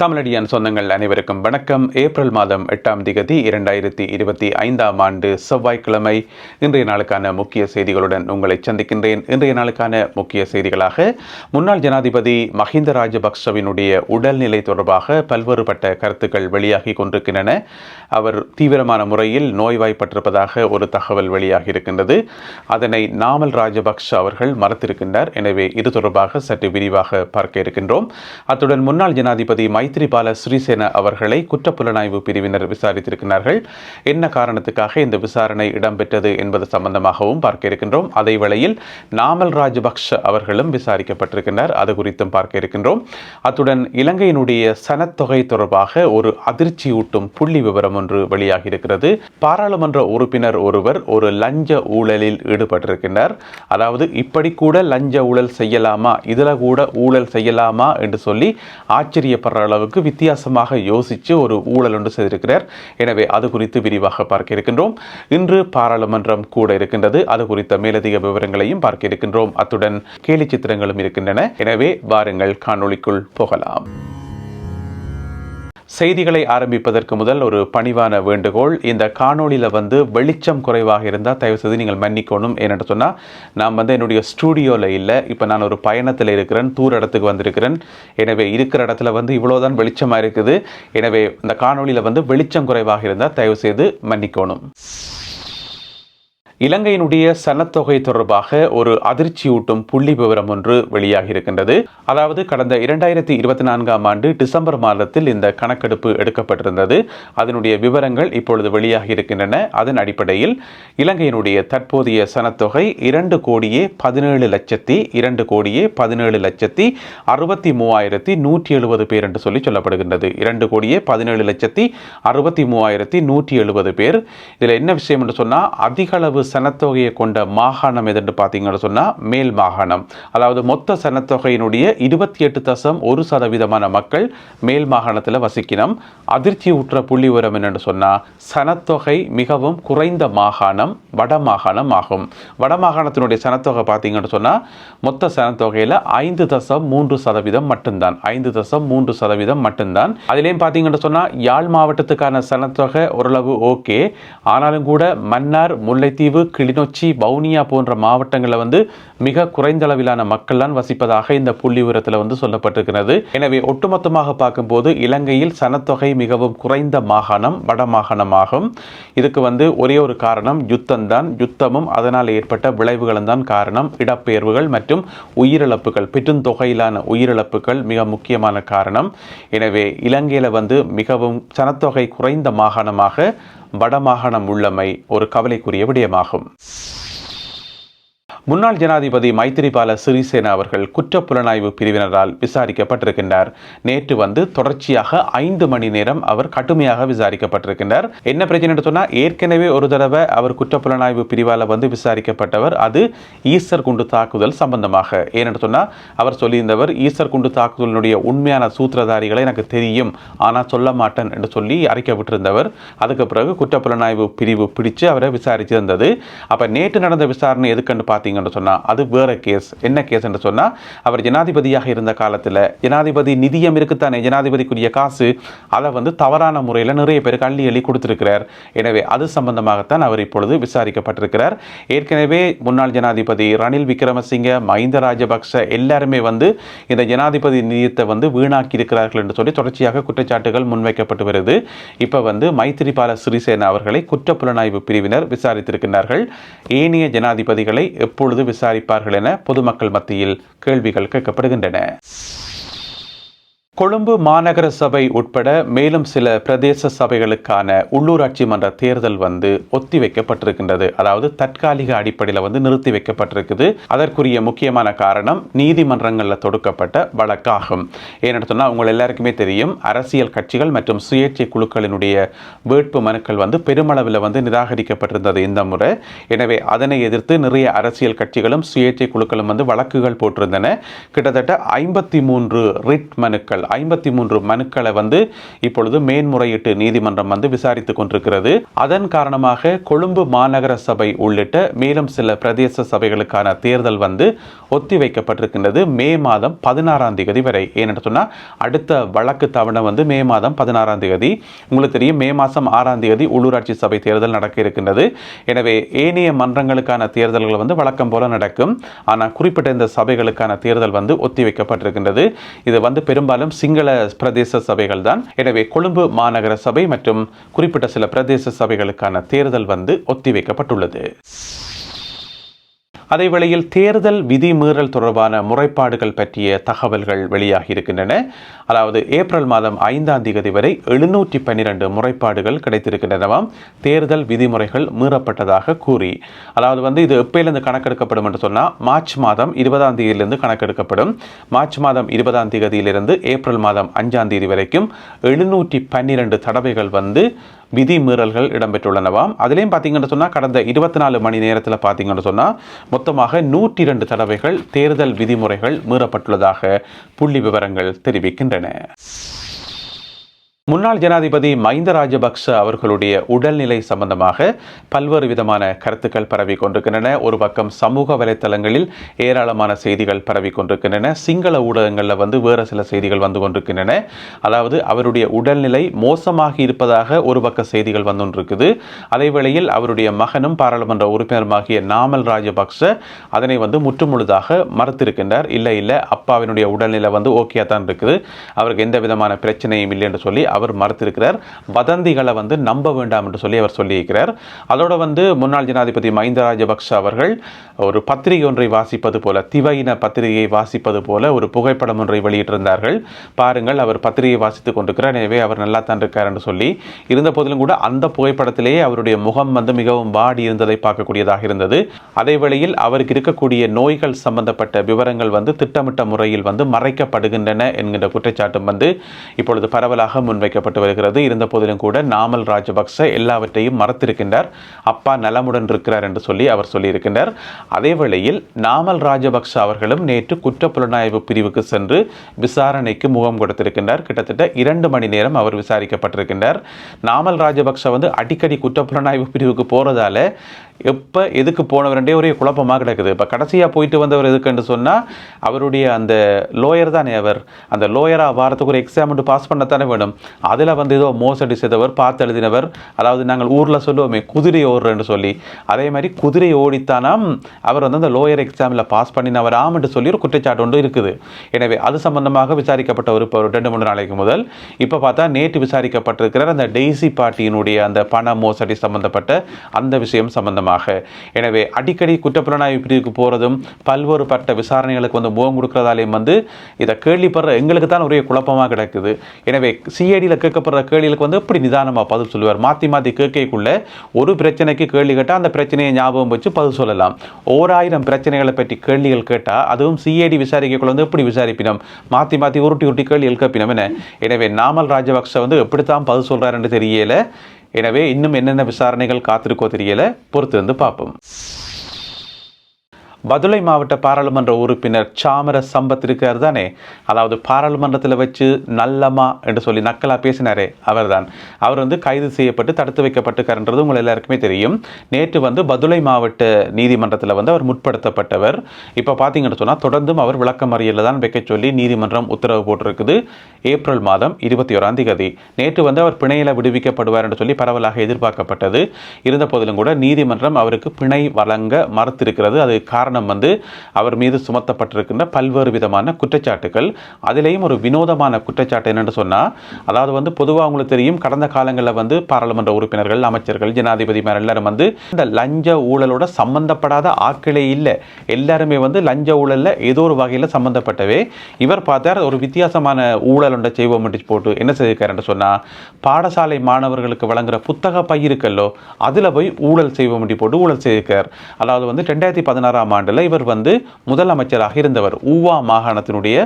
தமிழடியான் சொந்தங்கள் அனைவருக்கும் வணக்கம். ஏப்ரல் மாதம் எட்டாம் திகதி இரண்டாயிரத்தி இருபத்தி ஐந்தாம் ஆண்டு செவ்வாய்க்கிழமை இன்றைய நாளுக்கான முக்கிய செய்திகளுடன் உங்களை சந்திக்கின்றேன். இன்றைய நாளுக்கான முக்கிய செய்திகளாக முன்னாள் ஜனாதிபதி மஹிந்த ராஜபக்சவினுடைய உடல்நிலை தொடர்பாக பல்வேறுபட்ட கருத்துக்கள் வெளியாகி கொண்டிருக்கின்றன. அவர் தீவிரமான முறையில் நோய்வாய்ப்பட்டிருப்பதாக ஒரு தகவல் வெளியாகி இருக்கின்றது அதனை நாமல் ராஜபக்ஷ அவர்கள் மறுத்திருக்கின்றார். எனவே இது தொடர்பாக சற்று விரிவாக பார்க்க இருக்கின்றோம். அத்துடன் முன்னாள் ஜனாதிபதி மைத்ரிபால ஸ்ரீசேன அவர்களை குற்றப்புலனாய்வு பிரிவினர் விசாரித்திருக்கிறார்கள். என்ன காரணத்துக்காக இந்த விசாரணை இடம்பெற்றது என்பது சம்பந்தமாகவும் பார்க்க இருக்கின்றோம். அதே வேளையில் நாமல் ராஜபக்ஷ அவர்களும் விசாரிக்கப்பட்டிருக்கின்றார் அது குறித்தும் பார்க்க இருக்கின்றோம். அத்துடன் இலங்கையினுடைய சனத்தொகை தொடர்பாக ஒரு அதிர்ச்சியூட்டும் புள்ளி விவரம் ஒன்று வெளியாகி இருக்கிறது பாராளுமன்ற உறுப்பினர் ஒருவர் ஒரு லஞ்ச ஊழலில் ஈடுபட்டிருக்கின்றார். அதாவது இப்படி கூட லஞ்ச ஊழல் செய்யலாமா? இதில் கூட ஊழல் செய்யலாமா? என்று சொல்லி ஆச்சரியப்படுற அளவுக்கு வித்தியாசமாக யோசித்து ஒரு ஊழல் ஒன்று செய்திருக்கிறார். எனவே அது குறித்து விரிவாக பார்க்க இருக்கின்றோம். இன்று பாராளுமன்றம் கூட இருக்கின்றது. அது குறித்த மேலதிக விவரங்களையும் பார்க்க இருக்கின்றோம். அத்துடன் கேலி சித்திரங்களும் இருக்கின்றன. எனவே வாருங்கள் காணொளிக்குள் போகலாம். செய்திகளை ஆரம்பிப்பதற்கு முதல் ஒரு பணிவான வேண்டுகோள். இந்த காணொளியில் வந்து வெளிச்சம் குறைவாக இருந்தால் தயவு செய்து நீங்கள் மன்னிக்கணும். ஏன்னு சொன்னால் நான் வந்து என்னுடைய ஸ்டூடியோவில் இல்லை. இப்போ நான் ஒரு பயணத்தில் இருக்கிறேன் தூர இடத்துக்கு வந்திருக்கிறேன். எனவே இருக்கிற இடத்துல வந்து இவ்வளோதான் வெளிச்சமாக இருக்குது. எனவே இந்த காணொளியில் வந்து வெளிச்சம் குறைவாக இருந்தால் தயவு செய்து மன்னிக்கணும். இலங்கையினுடைய சனத்தொகை தொடர்பாக ஒரு அதிர்ச்சியூட்டும் புள்ளி விவரம் ஒன்று வெளியாகி இருக்கின்றது அதாவது கடந்த இரண்டாயிரத்தி இருபத்தி நான்காம் ஆண்டு டிசம்பர் மாதத்தில் இந்த கணக்கெடுப்பு எடுக்கப்பட்டிருந்தது. அதனுடைய விவரங்கள் இப்பொழுது வெளியாகி இருக்கின்றன அதன் அடிப்படையில் இலங்கையினுடைய தற்போதைய சனத்தொகை இரண்டு கோடியே பதினேழு லட்சத்தி இரண்டு கோடியே பதினேழு லட்சத்தி அறுபத்தி மூவாயிரத்தி நூற்றி எழுபது பேர் என்று சொல்லி சொல்லப்படுகின்றது. இரண்டு கோடியே பதினேழு லட்சத்தி அறுபத்தி மூவாயிரத்தி நூற்றி எழுபது பேர். இதில் என்ன விஷயம் என்று சொன்னால் அதிகளவு சனத்தொகையை கொண்ட மாகாணம் எது என்று பார்த்தீங்கன்னு சொன்னால் மேல் மாகாணம். அதாவது மொத்த சனத்தொகையினுடைய இருபத்தி எட்டு தசம் ஒரு சதவீதமான மக்கள் மேல் மாகாணத்தில் வசிக்கணும். அதிர்ச்சி ஊற்ற புள்ளி உரம் என்னென்னு சொன்னால் சனத்தொகை மிகவும் குறைந்த மாகாணம் வட மாகாணம் ஆகும். வட மாகாணத்தினுடைய சனத்தொகை பார்த்தீங்கன்னு சொன்னால் மொத்த சனத்தொகையில் ஐந்து தசம் மூன்று சதவீதம் மட்டும்தான். ஐந்து தசம் மூன்று சதவீதம் மட்டும்தான். அதுலேயும் பார்த்தீங்கன்னு சொன்னால் யாழ் மாவட்டத்துக்கான சனத்தொகை ஓரளவு ஓகே. ஆனாலும் கூட மன்னார் முல்லைத்தீவு கிளிநொச்சி வவுனியா போன்ற மாவட்டங்களில் வந்து மிக குறைந்த அளவிலான மக்கள் தான் வசிப்பதாக இந்த புள்ளி உரத்தில் வந்து சொல்லப்பட்டிருக்கிறது. எனவே ஒட்டுமொத்தமாக பார்க்கும்போது இலங்கையில் சனத்தொகை மிகவும் குறைந்த மாகாணம் வட மாகாணமாகும். இதுக்கு வந்து ஒரே ஒரு காரணம் யுத்தம் தான் யுத்தமும் அதனால் ஏற்பட்ட விளைவுகளும் தான் காரணம். இடப்பெயர்வுகள் மற்றும் உயிரிழப்புகள் பெருந்தொகையிலான உயிரிழப்புகள் மிக முக்கியமான காரணம். எனவே இலங்கையில் வந்து மிகவும் சனத்தொகை குறைந்த மாகாணமாக வடமாகாணம் உள்ளமை ஒரு கவலைக்குரிய விடயமாகும். முன்னாள் ஜனாதிபதி மைத்திரிபால சிறிசேன அவர்கள் குற்றப்புலனாய்வு பிரிவினரால் விசாரிக்கப்பட்டிருக்கின்றார். நேற்று வந்து தொடர்ச்சியாக ஐந்து மணி நேரம் அவர் கடுமையாக விசாரிக்கப்பட்டிருக்கின்றார். என்ன பிரச்சனை சொன்னால் ஏற்கனவே ஒரு தடவை அவர் குற்றப்புலனாய்வு பிரிவால் வந்து விசாரிக்கப்பட்டவர் அது ஈஸ்டர் குண்டு தாக்குதல் சம்பந்தமாக. ஏனென்று சொன்னால் அவர் சொல்லியிருந்தவர் ஈஸ்டர் குண்டு தாக்குதலினுடைய உண்மையான சூத்திரதாரிகளை எனக்கு தெரியும் ஆனால் சொல்ல மாட்டேன் என்று சொல்லி அறிக்கை விட்டிருந்தவர். அதுக்கு பிறகு குற்றப்புலனாய்வு பிரிவு பிடிச்சு அவரை விசாரிச்சிருந்தது. அப்போ நேற்று நடந்த விசாரணை எதுக்குன்னு பார்த்தீங்க பார்த்தீங்கன்னு சொன்னால் அது வேறு கேஸ் என்ன கேஸ் என்று சொன்னால் அவர் ஜனாதிபதியாக இருந்த காலத்தில் ஜனாதிபதி நிதியம் இருக்குத்தானே ஜனாதிபதிக்குரிய காசு அதை வந்து தவறான முறையில் நிறைய பேருக்கு அள்ளி அள்ளி கொடுத்துருக்கிறார். எனவே அது சம்பந்தமாகத்தான் அவர் இப்பொழுது விசாரிக்கப்பட்டிருக்கிறார். ஏற்கனவே முன்னாள் ஜனாதிபதி ரணில் விக்ரமசிங்க மஹிந்த ராஜபக்ச எல்லாருமே வந்து இந்த ஜனாதிபதி நிதியத்தை வந்து வீணாக்கி இருக்கிறார்கள் என்று சொல்லி தொடர்ச்சியாக குற்றச்சாட்டுகள் முன்வைக்கப்பட்டு வருது. இப்போ வந்து மைத்திரிபால சிறிசேனா அவர்களை குற்றப்புலனாய்வு பிரிவினர் விசாரித்திருக்கிறார்கள் ஏனைய ஜனாதிபதிகளை எப்போ எப்பொழுது விசாரிப்பார்கள் என பொதுமக்கள் மத்தியில் கேள்விகள் கேட்கப்படுகின்றன. கொழும்பு மாநகர சபை உட்பட மேலும் சில பிரதேச சபைகளுக்கான உள்ளூராட்சி மன்ற தேர்தல் வந்து ஒத்தி வைக்கப்பட்டிருக்கின்றது அதாவது தற்காலிக அடிப்படையில் வந்து நிறுத்தி வைக்கப்பட்டிருக்குது அதற்குரிய முக்கியமான காரணம் நீதிமன்றங்களில் தொடுக்கப்பட்ட வழக்காகும். ஏன்னு சொன்னால் உங்கள் எல்லாருக்குமே தெரியும் அரசியல் கட்சிகள் மற்றும் சுயேட்சை குழுக்களினுடைய வேட்பு மனுக்கள் வந்து பெருமளவில் வந்து நிராகரிக்கப்பட்டிருந்தது இந்த முறை. எனவே அதனை எதிர்த்து நிறைய அரசியல் கட்சிகளும் சுயேட்சை குழுக்களும் வந்து வழக்குகள் போட்டிருந்தன. கிட்டத்தட்ட ஐம்பத்தி மூன்று ரிட் மனுக்கள் ஐம்பத்தி மூன்று மனுக்களை வந்து இப்பொழுது மேன்முறையீட்டு நீதிமன்றம் வந்து விசாரித்துக் கொண்டிருக்கிறது. அதன் காரணமாக கொழும்பு மாநகர சபை உள்ளிட்ட மேலும் சில பிரதேச சபைகளுக்கான தேர்தல் வந்து ஒத்திவைக்கப்பட்டிருக்கின்றது. மே மாதம் பதினாறாம் தேதி வரை. ஏன்னு சொன்னால் அடுத்த வழக்கு தவணை வந்து மே மாதம் பதினாறாம் தேதி. உங்களுக்கு தெரியும் மே மாதம் ஆறாம் தேதி உள்ளூராட்சி சபை தேர்தல் நடக்க இருக்கின்றது. எனவே ஏனைய மன்றங்களுக்கான தேர்தல்கள் வந்து வழக்கம் போல நடக்கும். ஆனால் குறிப்பிட்ட இந்த சபைகளுக்கான தேர்தல் வந்து ஒத்திவைக்கப்பட்டிருக்கின்றது. இது வந்து பெரும்பாலும் சிங்கள பிரதேச சபைகள் தான் எனவே கொழும்பு மாநகர சபை மற்றும் குறிப்பிட்ட சில பிரதேச சபைகளுக்கான தேர்தல் வந்து ஒத்திவைக்கப்பட்டுள்ளது. அதேவேளையில் தேர்தல் விதிமீறல் தொடர்பான முறைப்பாடுகள் பற்றிய தகவல்கள் வெளியாகி இருக்கின்றன. அதாவது ஏப்ரல் மாதம் ஐந்தாம் தேதி வரை எழுநூற்றி பன்னிரண்டு முறைப்பாடுகள் கிடைத்திருக்கின்றனவாம் தேர்தல் விதிமுறைகள் மீறப்பட்டதாக கூறி. அதாவது வந்து இது எப்பயிலிருந்து கணக்கெடுக்கப்படும் என்று சொன்னால் மார்ச் மாதம் இருபதாம் தேதியிலிருந்து கணக்கெடுக்கப்படும். மார்ச் மாதம் இருபதாம் தேதியிலிருந்து ஏப்ரல் மாதம் அஞ்சாம் தேதி வரைக்கும் எழுநூற்றி பன்னிரண்டு தடவைகள் வந்து விதிமீறல்கள் இடம்பெற்றுள்ளனவாம். அதிலையும் பார்த்தீங்கன்னு சொன்னால் கடந்த இருபத்தி நாலு மணி நேரத்தில் பார்த்தீங்கன்னு சொன்னால் மொத்தமாக நூற்றி இரண்டு தடவைகள் தேர்தல் விதிமுறைகள் மீறப்பட்டுள்ளதாக புள்ளி விவரங்கள் தெரிவிக்கின்றன. முன்னாள் ஜனாதிபதி மஹிந்த ராஜபக்ஷ அவர்களுடைய உடல்நிலை சம்பந்தமாக பல்வேறு விதமான கருத்துக்கள் பரவி கொண்டிருக்கின்றன. ஒரு பக்கம் சமூக வலைத்தளங்களில் ஏராளமான செய்திகள் பரவி கொண்டிருக்கின்றன. சிங்கள ஊடகங்களில் வந்து வேறு சில செய்திகள் வந்து கொண்டிருக்கின்றன. அதாவது அவருடைய உடல்நிலை மோசமாகி இருப்பதாக ஒரு பக்க செய்திகள் வந்து கொண்டிருக்குது. அதேவேளையில் அவருடைய மகனும் பாராளுமன்ற உறுப்பினருமாகிய நாமல் ராஜபக்ஷ அதனை வந்து முற்றுமுழுதாக மறுத்திருக்கின்றார். இல்லை இல்லை அப்பாவினுடைய உடல்நிலை வந்து ஓகே தான் இருக்குது. அவருக்கு எந்த விதமான பிரச்சனையும் இல்லை என்று சொல்லி அவர் மறுத்திருக்கிறார். வதந்திகளை வந்து நம்ப வேண்டாம் என்று சொல்லி அவர் சொல்லியிருக்கிறார். அதோடு வந்து முன்னாள் ஜனாதிபதி மஹிந்த ராஜபக்ஷ அவர்கள் ஒரு பத்திரிகை ஒன்றை வாசிப்பது போல திவையின பத்திரிகையை வாசிப்பது போல ஒரு புகைப்படம் ஒன்றை வெளியிட்டிருந்தார்கள். பாருங்கள் அவர் பத்திரிகையை வாசித்துக் கொண்டிருக்கிறார். எனவே அவர் நல்லா தான் இருக்கார் என்று சொல்லி இருந்த போதிலும் கூட அந்த புகைப்படத்திலேயே அவருடைய முகம் வந்து மிகவும் வாடி இருந்ததை பார்க்கக்கூடியதாக இருந்தது. அதே வேளையில் அவருக்கு இருக்கக்கூடிய நோய்கள் சம்பந்தப்பட்ட விவரங்கள் வந்து திட்டமிட்ட முறையில் வந்து மறைக்கப்படுகின்றன என்கின்ற குற்றச்சாட்டும் வந்து இப்பொழுது பரவலாக முன்வைக்கப்பட்டு வருகிறது. இருந்த போதிலும் கூட நாமல் ராஜபக்ச எல்லாவற்றையும் மறத்திருக்கின்றார். அப்பா நலமுடன் இருக்கிறார் என்று சொல்லி அவர் சொல்லியிருக்கின்றார். அதே வேளையில் நாமல் ராஜபக்ச அவர்களும் நேற்று குற்ற புலனாய்வு பிரிவுக்கு சென்று விசாரணைக்கு முகம் கொடுத்திருக்கின்றார். கிட்டத்தட்ட இரண்டு மணி நேரம் அவர் விசாரிக்கப்பட்டிருக்கின்றார். நாமல் ராஜபக்ச வந்து அடிக்கடி குற்ற புலனாய்வு பிரிவுக்கு போறதால எப்போ எதுக்கு போனவரண்டே ஒரே குழப்பமாக கிடக்குது. இப்போ கடைசியாக போயிட்டு வந்தவர் எதுக்குன்னு சொன்னால் அவருடைய அந்த லோயர் தானே அவர். அந்த லோயராக வாரத்துக்கு ஒரு எக்ஸாம் பாஸ் பண்ணத்தானே வேணும். அதில் வந்து ஏதோ மோசடி செய்தவர் பார்த்து எழுதினவர். அதாவது நாங்கள் ஊரில் சொல்லுவோமே குதிரை ஓடுறேன்னு சொல்லி. அதே மாதிரி குதிரை ஓடித்தானாம் அவர் வந்து அந்த லோயர் எக்ஸாமில் பாஸ் பண்ணினவர் என்று சொல்லி ஒரு குற்றச்சாட்டு ஒன்று இருக்குது. எனவே அது சம்பந்தமாக விசாரிக்கப்பட்டவர் இப்போ ஒரு ரெண்டு மூணு நாளைக்கு முதல். இப்போ பார்த்தா நேற்று விசாரிக்கப்பட்டிருக்கிறார் அந்த டெய்ஸி பாட்டியினுடைய அந்த பண மோசடி சம்பந்தப்பட்ட அந்த விஷயம் காரணமாக. எனவே அடிக்கடி குற்றப்புலனாய்வு பிரிவுக்கு போகிறதும் பல்வேறு பட்ட விசாரணைகளுக்கு வந்து முகம் கொடுக்கறதாலேயும் வந்து இதை கேள்விப்படுற எங்களுக்கு தான் ஒரே குழப்பமாக கிடக்குது. எனவே சிஐடியில் கேட்கப்படுற கேள்விகளுக்கு வந்து எப்படி நிதானமாக பதில் சொல்லுவார்? மாற்றி மாற்றி கேட்கக்குள்ளே ஒரு பிரச்சனைக்கு கேள்வி கேட்டால் அந்த பிரச்சனையை ஞாபகம் வச்சு பதில் சொல்லலாம். ஓராயிரம் பிரச்சனைகளை பற்றி கேள்விகள் கேட்டால் அதுவும் சிஐடி விசாரிக்கக்குள்ள வந்து எப்படி விசாரிப்பினோம்? மாற்றி மாற்றி உருட்டி உருட்டி கேள்வி கேட்பினோம் என எனவே நாமல் ராஜபக்ஷ வந்து எப்படித்தான் பதில் சொல்கிறாருன்னு தெரியல. எனவே இன்னும் என்னென்ன விசாரணைகள் காத்திருக்கோ தெரியல பொறுத்து வந்து பார்ப்போம். பதுளை மாவட்ட பாராளுமன்ற உறுப்பினர் சாமர சம்பத் இருக்கார் தானே? அதாவது பாராளுமன்றத்தில் வச்சு நல்லமா என்று சொல்லி நக்கலா பேசினாரே அவர்தான். அவர் வந்து கைது செய்யப்பட்டு தடுத்து வைக்கப்பட்டிருக்காருன்றது உங்கள் எல்லாருக்குமே தெரியும். நேற்று வந்து பதுளை மாவட்ட நீதிமன்றத்தில் வந்து அவர் முற்படுத்தப்பட்டவர். இப்போ பார்த்தீங்கன்னு சொன்னால் தொடர்ந்தும் அவர் விளக்கமறியலில் தான் வைக்க சொல்லி நீதிமன்றம் உத்தரவு போட்டிருக்குது. ஏப்ரல் மாதம் இருபத்தி ஓராம் தேதி. நேற்று வந்து அவர் பிணையில் விடுவிக்கப்படுவார் என்று சொல்லி பரவலாக எதிர்பார்க்கப்பட்டது. இருந்த போதிலும் கூட நீதிமன்றம் அவருக்கு பிணை வழங்க மறுத்திருக்கிறது. அது காரணம் வந்து அவர் மீது சுமத்தப்பட்டிருக்கின்ற பல்வேறு விதமான குற்றச்சாட்டுகள். அதிலேயும் ஒரு வினோதமான குற்றச்சாட்டு என்னென்னு சொன்னால் அதாவது வந்து பொதுவாக உங்களுக்கு தெரியும் கடந்த காலங்களில் வந்து பாராளுமன்ற உறுப்பினர்கள் அமைச்சர்கள் ஜனாதிபதி எல்லாரும் வந்து இந்த லஞ்ச ஊழலோட சம்பந்தப்படாத ஆட்களே இல்லை. எல்லாருமே வந்து லஞ்ச ஊழலில் ஏதோ ஒரு வகையில் சம்பந்தப்பட்டவே இவர் பார்த்தார் ஒரு வித்தியாசமான ஊழல் ஒன்றை செய்வோம் போட்டு என்ன செய்திருக்காருன்னு சொன்னால் பாடசாலை மாணவர்களுக்கு வழங்குற புத்தக பயிருக்கல்லோ அதில் போய் ஊழல் செய்வோம் போட்டு ஊழல் செய்திருக்கார். அதாவது வந்து ரெண்டாயிரத்தி பதினாறாம் ஆண்டு ஆண்டில் இவர் வந்து முதலமைச்சராக இருந்தவர். ஊவா மாகாணத்தினுடைய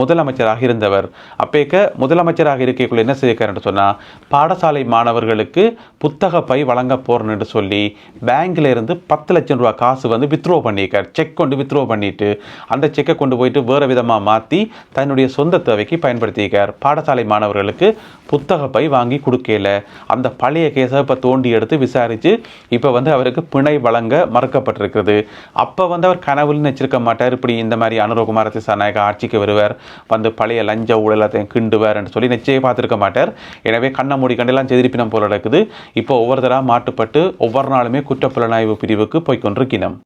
முதலமைச்சராக இருந்தவர். அப்பேக்க முதலமைச்சராக இருக்கக்குள்ள என்ன செய்யிருக்காருன்னு சொன்னால் பாடசாலை மாணவர்களுக்கு புத்தக பை வழங்க போறேன்னு சொல்லி பேங்க்ல இருந்து பத்து லட்சம் ரூபா காசு வந்து வித்ரோ பண்ணியிருக்கார். செக் கொண்டு வித்ரோ பண்ணிட்டு அந்த செக்கை கொண்டு போயிட்டு வேறு விதமாக மாற்றி தன்னுடைய சொந்த தேவைக்கு பயன்படுத்தியிருக்கார். பாடசாலை மாணவர்களுக்கு புத்தக பை வாங்கி கொடுக்கல. அந்த பழைய கேஸை இப்போ தோண்டி எடுத்து விசாரித்து இப்போ வந்து அவருக்கு பிணை வழங்க மறுக்கப்பட்டிருக்கிறது. அப்போ வந்து அவர் கனவுன்னு வச்சிருக்க மாட்டார். இப்படி இந்த மாதிரி அனுரகுமார திசாநாயக ஆட்சிக்கு வருவார். வந்து பழைய லஞ்ச ஊழலத்தையும் கிண்டுவார் என்று சொல்லி நிச்சயம் பார்த்துருக்க மாட்டார். எனவே கண்ண மூடி கண்டெல்லாம் செதிரிப்பினம் போல நடக்குது. இப்போ ஒவ்வொருத்தராக மாட்டுப்பட்டு ஒவ்வொரு நாளுமே குற்றப்புலனாய்வு பிரிவுக்கு போய்க்கொண்டிருக்கிறோம்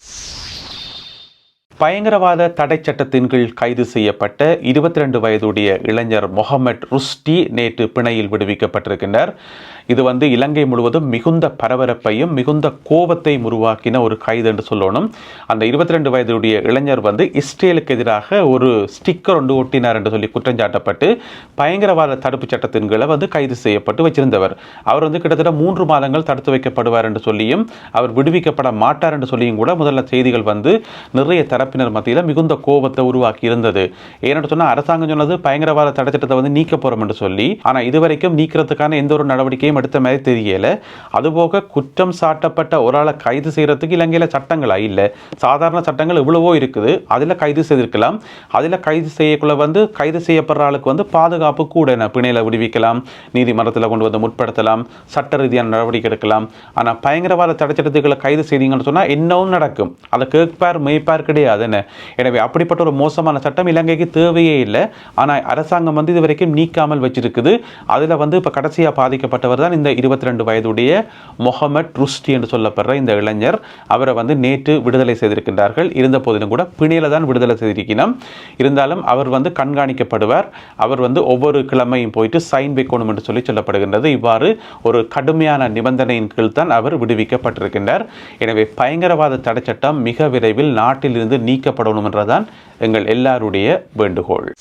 பயங்கரவாத தடை சட்டத்தின் கீழ் கைது செய்யப்பட்ட இருபத்தி ரெண்டு வயதுடைய இளைஞர் முகமது ருஸ்டி நேற்று பிணையில் விடுவிக்கப்பட்டிருக்கின்றார். இது வந்து இலங்கை முழுவதும் மிகுந்த பரபரப்பையும் மிகுந்த கோபத்தையும் உருவாக்கின ஒரு கைது என்று சொல்லணும். அந்த இருபத்தி ரெண்டு வயதுடைய இளைஞர் வந்து இஸ்ரேலுக்கு எதிராக ஒரு ஸ்டிக்கர் ஒன்று ஒட்டினார் என்று சொல்லி குற்றஞ்சாட்டப்பட்டு பயங்கரவாத தடுப்பு சட்டத்தின் கீழே வந்து கைது செய்யப்பட்டு வச்சிருந்தவர். அவர் வந்து கிட்டத்தட்ட மூன்று மாதங்கள் தடுத்து வைக்கப்படுவார் என்று சொல்லியும் அவர் விடுவிக்கப்பட மாட்டார் என்று சொல்லியும் கூட முதல்ல செய்திகள் வந்து நிறைய தரப்பு தரப்பினர் மத்தியில் மிகுந்த கோபத்தை உருவாக்கி இருந்தது ஏன்னு சொன்னால் அரசாங்கம் சொன்னது பயங்கரவாத தடைச்சட்டத்தை வந்து நீக்க போகிறோம் என்று சொல்லி ஆனால் இதுவரைக்கும் நீக்கிறதுக்கான எந்த ஒரு நடவடிக்கையும் எடுத்த மாதிரி தெரியல. அதுபோக குற்றம் சாட்டப்பட்ட ஒரு ஆளை கைது செய்கிறதுக்கு இலங்கையில் சட்டங்களா? இல்லை. சாதாரண சட்டங்கள் இவ்வளவோ இருக்குது. அதில் கைது செய்திருக்கலாம். அதில் கைது செய்யக்குள்ள வந்து கைது செய்யப்படுற ஆளுக்கு வந்து பாதுகாப்பு கூட என்ன? பிணையில் விடுவிக்கலாம். நீதிமன்றத்தில் கொண்டு வந்து முற்படுத்தலாம். சட்ட ரீதியான நடவடிக்கை எடுக்கலாம். ஆனால் பயங்கரவாத தடைச்சட்டத்துக்களை கைது செய்தீங்கன்னு சொன்னால் என்னவும் நடக்கும். அதை கேட்பார் மெய்ப்பார் கிடையாது. கூடாதுன்னு எனவே அப்படிப்பட்ட ஒரு மோசமான சட்டம் இலங்கைக்கு தேவையே இல்லை. ஆனால் அரசாங்கம் வந்து இது வரைக்கும் நீக்காமல் வச்சிருக்குது. அதில் வந்து இப்போ கடைசியாக பாதிக்கப்பட்டவர் தான் இந்த இருபத்தி ரெண்டு வயதுடைய முகமட் ருஸ்டி என்று சொல்லப்படுற இந்த இளைஞர். அவரை வந்து நேற்று விடுதலை செய்திருக்கின்றார்கள். இருந்த போதிலும் கூட பிணையில தான் விடுதலை செய்திருக்கணும் இருந்தாலும் அவர் வந்து கண்காணிக்கப்படுவார். அவர் வந்து ஒவ்வொரு கிழமையும் போயிட்டு சைன் வைக்கணும் என்று சொல்லி சொல்லப்படுகின்றது. இவ்வாறு ஒரு கடுமையான நிபந்தனையின் கீழ் தான் அவர் விடுவிக்கப்பட்டிருக்கின்றார். எனவே பயங்கரவாத தடை சட்டம் மிக விரைவில் நாட்டிலிருந்து நீக்கப்படணும் என்றதான் எங்கள் எல்லாருடைய வேண்டுகோள்.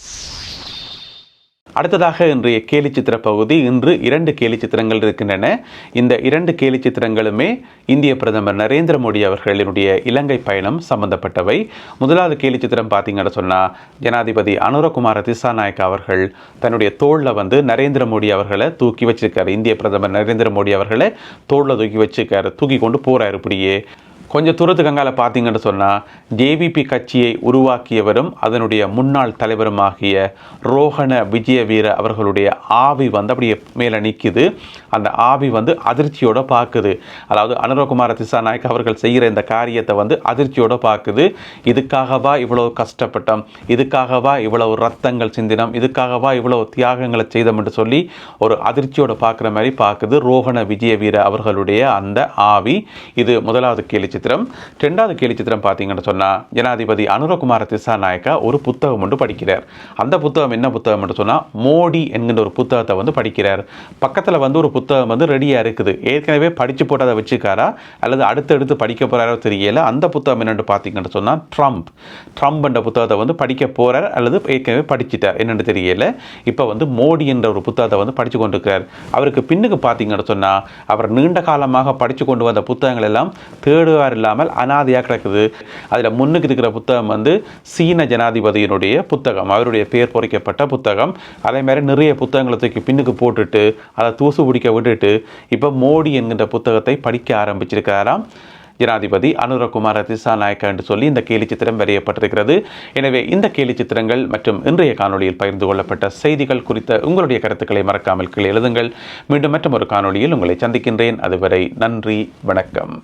அடுத்ததாக இன்றைய கேலிச்சித்திர பகுதி இன்று இரண்டு கேலிச்சித்திரங்கள் இருக்கின்றன. இந்த இரண்டு கேலிச்சித்திரங்களுமே இந்திய பிரதமர் நரேந்திர மோடி அவர்களினுடைய இலங்கை பயணம் சம்பந்தப்பட்டவை. முதலாவது கேலிச்சித்திரம் பார்த்தீங்கன்னு சொன்னால் ஜனாதிபதி அனுரகுமார திசாநாயக் அவர்கள் தன்னுடைய தோளில் வந்து நரேந்திர மோடி அவர்களை தூக்கி வச்சிருக்காரு. இந்திய பிரதமர் நரேந்திர மோடி அவர்களை தோளில் தூக்கி வச்சிருக்காரு. தூக்கி கொண்டு போகிறார் இப்படியே. கொஞ்சம் தூரத்துக்கு அங்கால பார்த்தீங்கன்னு சொன்னால் ஜேவிபி கட்சியை உருவாக்கியவரும் அதனுடைய முன்னாள் தலைவருமாகிய ரோஹண விஜயவீர அவர்களுடைய ஆவி வந்து அப்படியே மேலே நிற்குது அந்த ஆவி வந்து அதிர்ச்சியோடு பார்க்குது. அதாவது அனுரகுமார திசாநாயக் அவர்கள் செய்கிற இந்த காரியத்தை வந்து அதிர்ச்சியோடு பார்க்குது. இதுக்காகவா இவ்வளவு கஷ்டப்பட்டோம்? இதுக்காகவா இவ்வளவு ரத்தங்கள் சிந்தினம்? இதுக்காகவா இவ்வளவு தியாகங்களை செய்தோம் என்று சொல்லி ஒரு அதிர்ச்சியோடு பார்க்குற மாதிரி பார்க்குது ரோஹண விஜயவீர அவர்களுடைய அந்த ஆவி. இது முதலாவது கேலி சித்திரம் ரெண்டாவது கேலி சித்திரம் பார்த்தீங்கன்னு சொன்னால் ஜனாதிபதி அனுரகுமார திசாநாயக்கா ஒரு புத்தகம் ஒன்று படிக்கிறார். அந்த புத்தகம் என்ன புத்தகம் என்று சொன்னால் மோடி என்கின்ற ஒரு புத்தகத்தை வந்து படிக்கிறார். பக்கத்தில் வந்து ஒரு புத்தகம் வந்து ரெடியாக இருக்குது. ஏற்கனவே படித்து போட்டதை வச்சுக்காரா? அல்லது அடுத்தடுத்து படிக்க போகிறாரோ தெரியல. அந்த புத்தகம் என்னென்னு பார்த்தீங்கன்னு சொன்னால் ட்ரம்ப் ட்ரம்ப் என்ற புத்தகத்தை வந்து படிக்க போகிறார் அல்லது ஏற்கனவே படிச்சுட்டார். என்னென்னு தெரியல. இப்போ வந்து மோடி என்ற ஒரு புத்தகத்தை வந்து படித்து கொண்டிருக்கிறார். அவருக்கு பின்னுக்கு பார்த்தீங்கன்னு சொன்னால் அவர் நீண்ட காலமாக படித்து கொண்டு வந்த புத்தகங்கள் எல்லாம் தேடுவார் இல்லாமல் அனாதையாக கிடக்குது. அதில் முன்னுக்கு இருக்கிற புத்தகம் வந்து சீன ஜனாதிபதியினுடைய புத்தகம் அவருடைய பெயர் பொறிக்கப்பட்ட புத்தகம். அதே மாதிரி நிறைய புத்தகங்களை தூக்கி பின்னுக்கு போட்டுட்டு அதை தூசு பிடிக்க விட்டுட்டு இப்போ மோடி என்கின்ற புத்தகத்தை படிக்க ஆரம்பிச்சிருக்காராம் ஜனாதிபதி அனுரகுமார திசாநாயக்கா என்று சொல்லி இந்த கேலி சித்திரம் வரையப்பட்டிருக்கிறது எனவே இந்த கேலி சித்திரங்கள் மற்றும் இன்றைய காணொளியில் பகிர்ந்து கொள்ளப்பட்ட செய்திகள் குறித்த உங்களுடைய கருத்துக்களை மறக்காமல் கீழே எழுதுங்கள். மீண்டும் மற்றும் ஒரு காணொளியில் உங்களை சந்திக்கின்றேன். அதுவரை நன்றி வணக்கம்.